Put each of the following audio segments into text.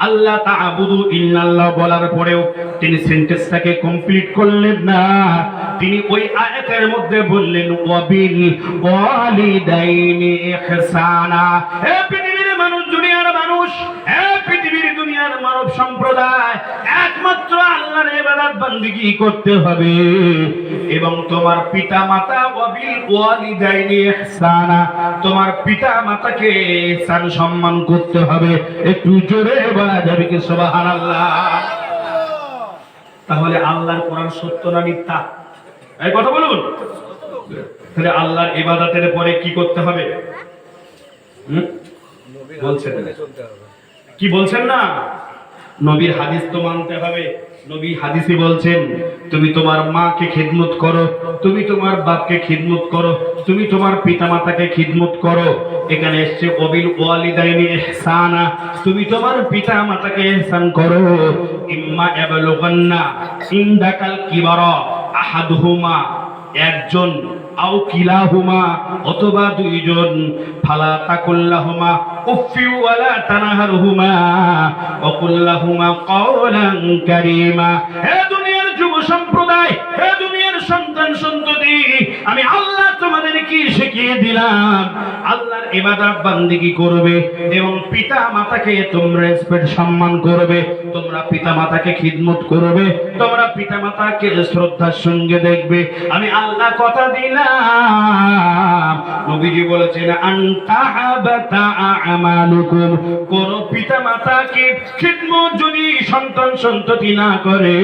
আল্লাহ তাআবুদু ইল্লাল্লাহ বলার পরেও তিনি সেন্টেন্সটাকে কমপ্লিট করলেন না। তিনি ওই আয়াতের মধ্যে বললেন, ওয়াবিল ওয়ালিদাইনি ইহসানা। হে পৃথিবীর মানুষ, দুনিয়ার মানুষ হে পৃথিবীর দুনিয়ার মানব সম্প্রদায় একমাত্র আল্লাহর ইবাদত বান্দিগি করতে হবে। এবং তোমার পিতা মাতা ওয়াবিল ওয়ালিদাইনি ইহসানা, তোমার পিতা মাতাকে ইহসান সম্মান করতে হবে। একটু জোরে বলা যাবে কি? সুবহানাল্লাহ। তাহলে আল্লাহর কোরআন সত্য না মিথ্যা? এই কথা বলুন। তাহলে আল্লাহর ইবাদতের পরে কি করতে হবে? বলছেন। কি বলছেন না? নবীর হাদিস তো মানতে হবে। নবী হাদিসে বলছেন, তুমি তোমার মাকে খিদমত করো, তুমি তোমার বাপকে খিদমত করো, তুমি তোমার পিতা পিতামাতাকে খিদমত করো। এখানে এসছে অবিল ওয়ালিদাইনি ইহসানা, তুমি তোমার পিতা মাতাকে ইহসান করো। ইম্মা ইয়াবলুগান্না ইনদাকাল কিবারা আহাদুহুমা, একজন আও কিলাহুমা অথবা দুইজন, ফালা তাকুল্লাহুমা দুনিয়ার যুব সম্প্রদায় দুনিয়ার সন্তান সন্ততি, আমি আল্লাহ তোমাদেরকে শিখিয়ে দিলাম। আল্লাহর ইবাদত বান্দিগি করবে এবং পিতা মাতাকে তোমরা সম্মান করবে। তোমরা পিতা মাতাকে খিদমত করবে। তোমরা পিতা মাতাকে শ্রদ্ধার সঙ্গে দেখবে, আমি আল্লাহ কথা দিলাম। নবীজি বলেছেন কোন পিতা মাতাকে খিদমত যদি সন্তান সন্ততি না করে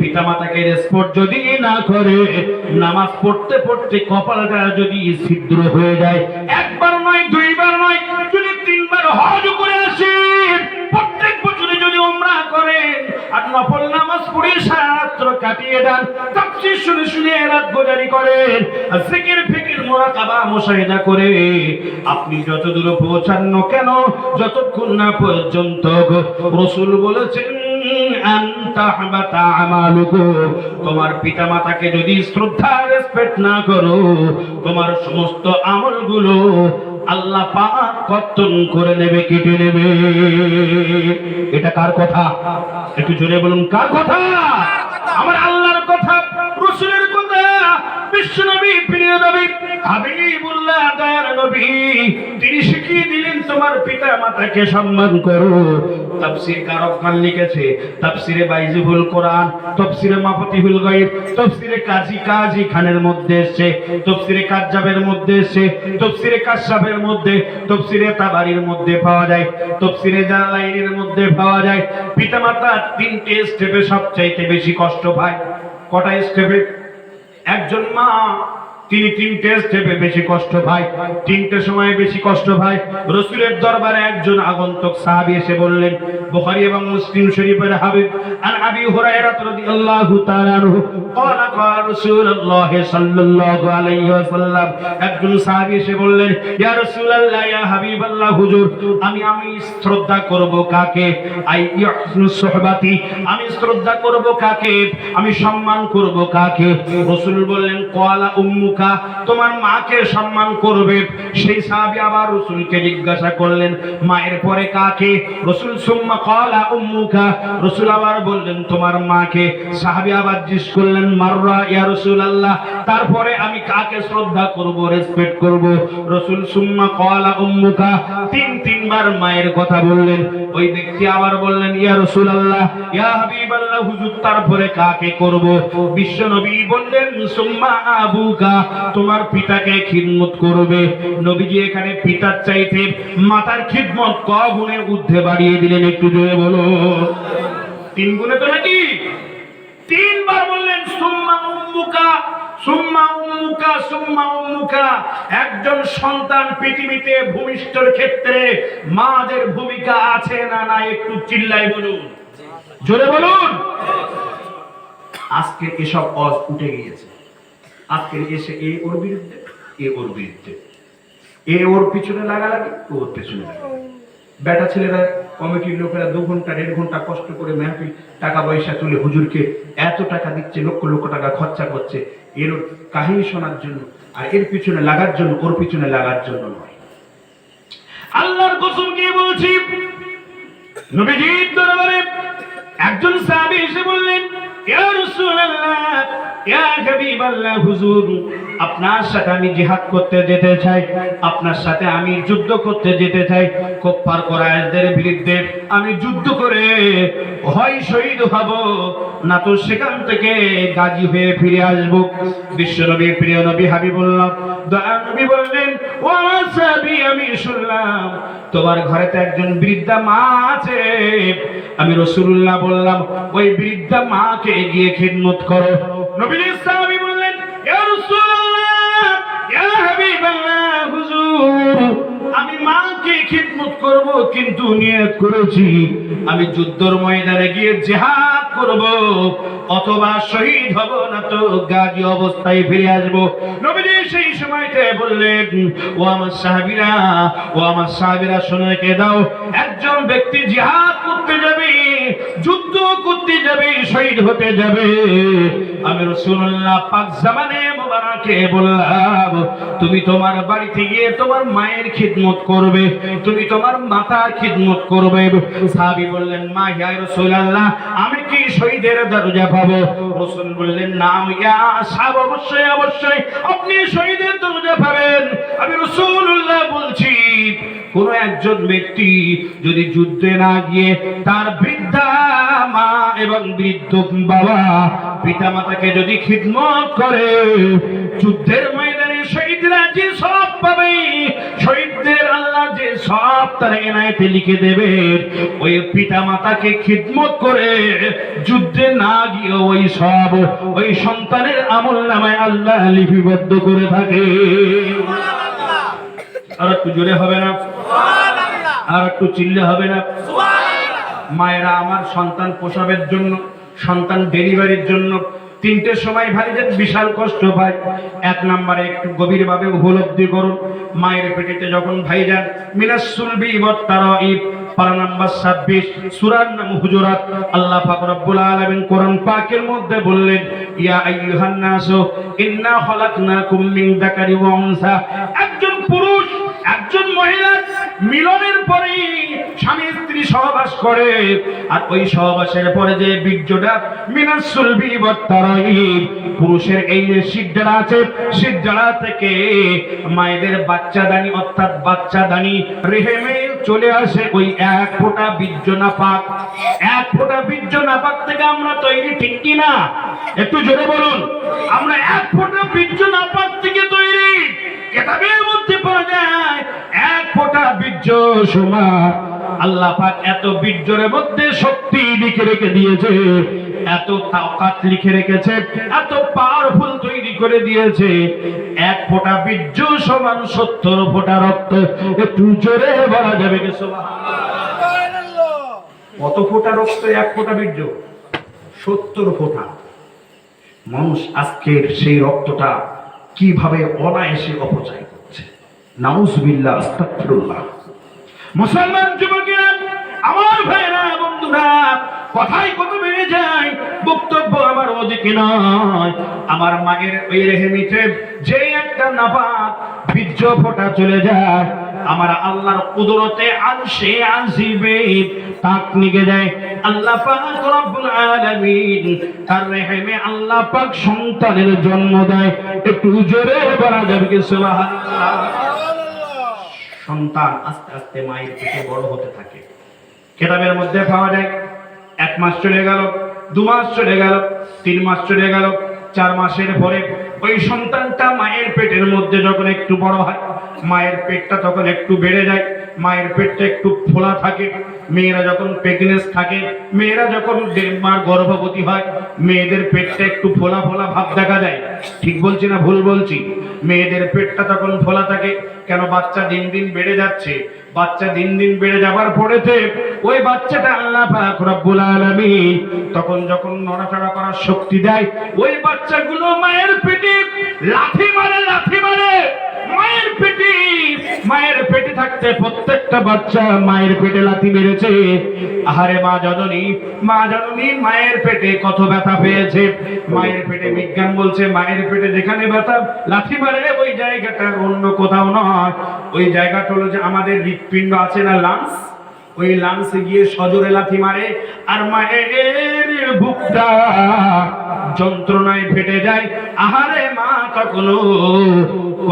পিতা মাতাকে যদি না করে, নামাজ পড়তে পড়তে কপালটা যদি ছিদ্র হয়ে যায়, একবার নয়, দুইবার কাটিয়ে দেন। তাফসীর শুনে শুনে রাত গোজারি করেন, জিকির ফিকির মুরাকাবা মুশাহিদা করে, আপনি যত দূর পৌঁছান না কেন, যতক্ষণ না পর্যন্ত রসুল বলেছেন তোমার পিতা মাতাকে যদি শ্রদ্ধা রেসপেক্ট না করো, তোমার সমস্ত আমলগুলো আল্লাহ কর্তন করে নেবে, কেটে নেবে। এটা কার কথা? একটু জোরে বলুন, কার কথা? আমার পিতা মধ্যে এসেছে, তাফসীরে কাজ্জাবের মধ্যে এসেছে, তাফসীরে কাশাবের মধ্যে, তাফসীরে তাবারির মধ্যে পাওয়া যায়, তাফসীরে মধ্যে পাওয়া যায়। পিতামাতা তিনটে স্টেপে সবচাইতে বেশি কষ্ট পায়। কটা স্টেপে? একজন মা তিনি তিনটে স্টেপে বেশি কষ্ট ভাই তিনটে সময়ে বেশি কষ্ট ভাই রসুলের দরবারে একজন আগন্তক সাহাবি এসে বললেন, বুখারী এবং মুসলিম শরীফের হাবিব, আন আবি হুরায়রা রাদিয়াল্লাহু তাআলা আনহু, ক্বালা ক্বালা রাসূলুল্লাহ সাল্লাল্লাহু আলাইহি ওয়াসাল্লাম। একজন সাহাবি এসে বললেন, ইয়া রাসূলুল্লাহ, ইয়া হাবিবাল্লাহ, হুজুর, আমি আমি শ্রদ্ধা করব কাকে? আই ইহসনু সুহবাতি, আমি শ্রদ্ধা করব কাকে? আমি সম্মান করব কাকে? রাসূল বললেন, ক্বালা উম্মু উম্মুকা তোমার মাকে সম্মান করবে। সেই সাহাবী আবার রাসূলকে জিজ্ঞাসা করলেন, মায়ের পরে কাকে? রাসূল, সুম্মা কলা উম্মুকা। রাসূল আবার বললেন, তোমার মাকে। সাহাবী আবার জিজ্ঞেস করলেন, মাররা ইয়া রাসূলুল্লাহ, তারপরে আমি কাকে শ্রদ্ধা করব রেসপেক্ট করব? রাসূল, সুম্মা কলা উম্মুকা। তিন, তিনবার মায়ের কথা বললেন। ওই ব্যক্তি আবার বললেন, ইয়া রাসূলুল্লাহ, ইয়া হাবিবাল্লাহ, হুজুর, তারপরে কাকে করব? বিশ্ব নবী বললেন, সুম্মা আবুকা। তোমার পিতাকে খিদমত করবে। নবীজি এখানে পিতার চাইতে মাতার খিদমত ক গুণে ঊর্ধ্বে বাড়িয়ে দিলেন, একটু জোরে বলো। তিন গুণে তো নাকি? তিনবার বললেন, সুম্মা উম্মুকা সুম্মা উম্মুকা সুম্মা উম্মুকা। একজন সন্তান পৃথিবীতে ভূমিষ্ঠর ক্ষেত্রে মাদের ভূমিকা আছে না না একটু চিল্লাই বলুন। জোরে বলুন। আজকে এসব অজ উঠে গিয়েছে। আজকে এসে এ ওর বিরুদ্ধে, এ ওর বিরুদ্ধে। এ ওর পিছনে লাগালাগি, ও ওর পেছনে বেটা ছেলেরা, কমিটির লোকেরা দু ঘণ্টা, দেড় ঘণ্টা কষ্ট করে মেহফিল, টাকা পয়সা তুলে হুজুরকে এত টাকা দিচ্ছে, লক্ষ লক্ষ টাকা খরচা করছে, এর কাহিনী শোনার জন্য আর এর পিছনে লাগার জন্য, ওর পিছনে লাগার জন্য নয়। আল্লাহর কসম দিয়ে বলছি? নবীজির দরবারে একজন সাহাবী এসে বললেন, ইয়া রাসূলুল্লাহ আপনার সাথে আমি জিহাদ করতে যেতে চাই, আপনার সাথে আমি যুদ্ধ করতে যেতে চাই। কুফার কুরাইশদের বিরুদ্ধে আমি যুদ্ধ করে হয় শহীদ হব। না তো সেখান থেকে গাজী হয়ে ফিরে আসব। বিশ্বনবী প্রিয় নবী হাবিবুল্লাহ, দয়া নবী বললেন, ও সাহাবী, আমি শুনলাম তোমার ঘরে তো একজন বৃদ্ধা মা আছে। আমি রসুল্লাহ বললাম, ওই বৃদ্ধা মাকে গিয়ে খিদমত করো। নবীজি সাহাবী বললেন আমি মাকে খিদমত করব, কিন্তু নিয়ত করেছি। আমি যুদ্ধর ময়দানে গিয়ে জিহাদ করব, অথবা শহীদ হব, না তো গাজী অবস্থায় ফিরে আসব। নবীজি সেই সময়তে বললেন, ও আমার সাহাবীরা, ও আমার সাহাবীরা শুনে রেখে দাও। একজন ব্যক্তি জিহাদ করতে যাবে করতে যাবে শহীদ হতে যাবে। আমি রাসূলুল্লাহ পাক জামানে মোবারকে বললাম, তুমি তোমার বাড়িতে গিয়ে তোমার মায়ের খিদমত করবে, তুমি তোমার মাতার খিদমত করবে। সাহাবী বললেন, মা, ইয়া রাসূলুল্লাহ আমি কি শহীদের দরজা পাবো? রাসূল বললেন না ইয়া সাহাব অবশ্যই অবশ্যই, আপনি শহীদের দরজা পাবেন। আমি রাসূলুল্লাহ বলছি, কোন একজন ব্যক্তি যদি যুদ্ধে না গিয়ে তার বৃদ্ধা এবং বৃদ্ধ বাবা পিতা মাতাকে যদি খিদমত করে যুদ্ধের ময়দানে শহীদরা যে সব পাবে শহীদদের আল্লাহ যে সব তার এনায়তে লিখে দেবে ওই পিতা মাতাকে খিদমত করে যুদ্ধে না গিয়ে ওই সব ওই সন্তানের আমল নামায় আল্লাহ লিপিবদ্ধ করে থাকে। আর একটু জোরে হবে না? আর একটু চিল্লে হবে না? মায়েরা আমার সন্তান প্রসবের জন্য, সন্তান ডেলিভারির জন্য তিনটের সময় ভাইজান বিশাল কষ্ট পায়। এক নম্বরে একটু গভীরভাবে উপলব্ধি করুন। মায়ের পেটেতে যখন ভাইজান মিনাস সুলবি ওয়াত্তারাইব পারা নাম্বার 26 সূরার নাম আল্লাহ মধ্যে বললেন, ইয়া একজন পুরুষ, একজন মহিলা মিলনের পরে স্বামী স্ত্রী সহবাস করে। আর ওই সহবাসের পরে যে বীর্যটা মিনাসুল পুরুষের এই যে সিদ্ধারা আছে সিদ্ধারা থেকে মায়েদের বাচ্চা দানি অর্থাৎ বাচ্চা দানি রেহেমে চলে আসে ওই এক ফোঁটা বীর্য নাপাক। এক ফোঁটা বীর্য নাপাক থেকে আমরা তৈরি ঠিক কি না একটু জোরে বলুন। আমরা এক ফোঁটা বীর্য নাপাক থেকে তৈরি কেতাবের মধ্যে পাওয়া যায়, এক ফোঁটা বীর্য সমান আল্লাহ পাক এত বীর্যের মধ্যে শক্তি লিখে রেখে দিয়েছে, এত তাকাত লিখে রেখেছে, এত পাওয়ারফুল তৈরি করে দিয়েছে। এক ফোঁটা বীর্য সমান সত্তর ফোঁটা রক্ত, একটু জোরে বলা যাবে কি? কত ফোঁটা রক্ত, এক ফোঁটা বীর্য? সত্তর ফোঁটা। মানুষ আজকের সেই রক্তটা কীভাবে অনায়াসে অপচয় করছে? নাউজুবিল্লাহ আস্তাকফিরুল্লাহ মুসলমান যুবকেরা, আমার ভাইরা, বন্ধুরা কথাই কত বেড়ে যায়, বক্তব্য আমার ওদিকে নয়। আমার মায়ের ওই রেহেমিতে যে একটা নাপাক বীর্য ফোটা চলে যায় আমার আল্লাহর কুদরতে আনসে আসিবে তাক নিগে যায় আল্লাহ পাক রব্বুল আলামিন, তার রেহেমে আল্লাহ পাক সন্তানের জন্ম দেয়। একটু জোরে বলা যাবে কি? সুবহানাল্লাহ। সন্তান আস্তে আস্তে মায়ের পেটে বড় হতে থাকে। কেতাবের মধ্যে পাওয়া যায়, এক মাস চলে গেল, দু মাস চলে গেল, তিন মাস চলে গেল চার মাসের পরে ওই সন্তানটা মায়ের পেটের মধ্যে যখন একটু বড় হয়, মায়ের পেটটা তখন একটু বেড়ে যায়। মায়ের পেটটা একটু ফোলা থাকে, মেয়েরা যখন প্রেগনেন্স থাকে, মেয়েরা যখন মাস গর্ভবতী হয়, মেয়েদের পেটটা একটু ফোলা ফোলা ভাব দেখা যায় ঠিক বলছি না ভুল বলছি? মেয়েদের পেটটা তখন ফোলা থাকে, কেন বাচ্চা দিন দিন বেড়ে যাচ্ছে, বাচ্চা দিন দিন বেড়ে যাবার পরেতে ওই বাচ্চাটা আল্লাহ রব্বুল আলামিন তখন যখন নড়াচড়া করার শক্তি দেয়, ওই বাচ্চাগুলো মায়ের পেটে লাথি মারে লাথি মারে, মায়ের পেটে মায়ের পেটে থাকতে প্রত্যেকটা বাচ্চা মায়ের পেটে লাথি মেরেছে। আহারে মা জননী মা জননী, মায়ের পেটে কত ব্যথা পেয়েছে। মায়ের পেটে বিজ্ঞান বলছে, মায়ের পেটে যেখানে ব্যথা, লাথি মারে ওই জায়গাটা অন্য কোথাও নয়। ওই জায়গাটা হলো যে আমাদের হৃৎপিণ্ড আছে না লাংস? ওই লাংসে গিয়ে সজোরে লাথি মারে, আর মায়ের বুকটা যন্ত্রণায় ফেটে যায়। আহারে মা, কখনো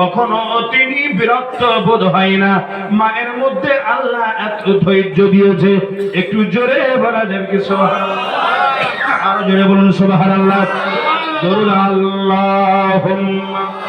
কখনো তিনি বিরক্ত বোধ হয় না। মায়ের মধ্যে আল্লাহ এত ধৈর্য দিয়েছে। একটু জোরে বলা যাবে কি, সুবহানাল্লাহ? আরও জোরে বলুন, সুবহানাল্লাহ। দরুদ আল্লাহুম্মা।